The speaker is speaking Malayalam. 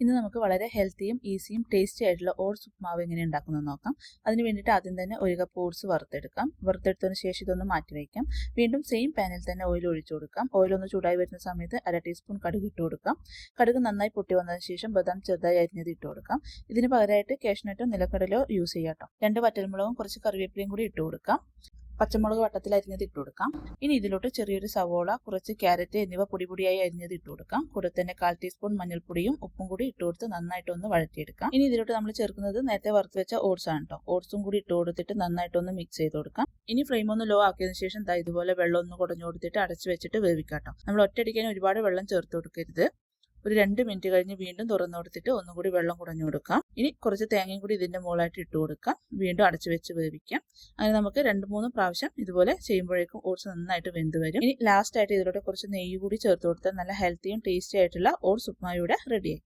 ഇന്ന് നമുക്ക് വളരെ ഹെൽത്തിയും ഈസിയും ടേസ്റ്റി ആയിട്ടുള്ള ഓട്സ് ഉപ്മാവ് എങ്ങനെ ഉണ്ടാക്കുന്നത് നോക്കാം. അതിന് വേണ്ടിയിട്ട് ആദ്യം തന്നെ ഒരു കപ്പ് ഓട്സ് വറുത്തെടുക്കാം. വറുത്തെടുത്തതിന് ശേഷം ഇതൊന്ന് മാറ്റി വയ്ക്കാം. വീണ്ടും സെയിം പാനിൽ തന്നെ ഓയിൽ ഒഴിച്ചു കൊടുക്കാം. ഓയിൽ ഒന്ന് ചൂടായി വരുന്ന സമയത്ത് അര ടീസ്പൂൺ കടുക് ഇട്ട് കൊടുക്കാം. കടുക് നന്നായി പൊട്ടി വന്നതിന് ശേഷം ബദാം ചെറുതായി അരിഞ്ഞത് ഇട്ട് കൊടുക്കാം. ഇതിന് പകരമായിട്ട് കാഷ്നട്ടോ നിലക്കടലോ യൂസ് ചെയ്യാം കേട്ടോ രണ്ട് വറ്റൽമുളകും കുറച്ച് കറിവേപ്പിലയും കൂടി ഇട്ട് കൊടുക്കാം. പച്ചമുളക് വട്ടത്തിൽ അരിഞ്ഞത് ഇട്ട് കൊടുക്കാം. ഇനി ഇതിലോട്ട് ചെറിയൊരു സവോള കുറച്ച് ക്യാരറ്റ് എന്നിവ പൊടി പൊടിയായി അരിഞ്ഞത് ഇട്ട് കൊടുക്കാം. കൂടെ തന്നെ കാൽ ടീസ്പൂൺ മഞ്ഞൾപ്പൊടിയും ഉപ്പും കൂടി ഇട്ട് കൊടുത്ത് നന്നായിട്ടൊന്ന് വഴറ്റിയെടുക്കാം. ഇനി ഇതിലോട്ട് നമ്മൾ ചേർക്കുന്നത് നേരത്തെ വറുത്ത് വെച്ച ഓട്സ് ആണ് കേട്ടോ ഓട്സും കൂടി ഇട്ട് കൊടുത്തിട്ട് നന്നായിട്ടൊന്ന് മിക്സ് ചെയ്ത് കൊടുക്കാം. ഇനി ഫ്ലെയിം ഒന്ന് ലോ ആക്കിയതിനു ശേഷം ദാ ഇതുപോലെ വെള്ളം ഒന്ന് കുടഞ്ഞു കൊടുത്തിട്ട് അടച്ചു വെച്ചിട്ട് വേവിക്കാം കേട്ടോ നമ്മൾ ഒറ്റയടിക്കാൻ ഒരുപാട് വെള്ളം ചേർത്ത് കൊടുക്കരുത്. ഒരു രണ്ട് മിനിറ്റ് കഴിഞ്ഞ് വീണ്ടും തുറന്നു കൊടുത്തിട്ട് ഒന്നും കൂടി വെള്ളം കുറഞ്ഞു കൊടുക്കാം. ഇനി കുറച്ച് തേങ്ങയും കൂടി ഇതിന്റെ മുകളായിട്ട് ഇട്ട് കൊടുക്കാം. വീണ്ടും അടച്ചു വെച്ച് വേവിക്കാം. അങ്ങനെ നമുക്ക് രണ്ട് മൂന്ന് പ്രാവശ്യം ഇതുപോലെ ചെയ്യുമ്പോഴേക്കും ഓട്സ് നന്നായിട്ട് വെന്ത് വരും. ഇനി ലാസ്റ്റ് ആയിട്ട് ഇതിലൂടെ കുറച്ച് നെയ്യ് കൂടി ചേർത്ത് കൊടുത്താൽ നല്ല ഹെൽത്തിയും ടേസ്റ്റി ആയിട്ടുള്ള ഓട്സ് ഉപ്മാവിടെ റെഡിയായി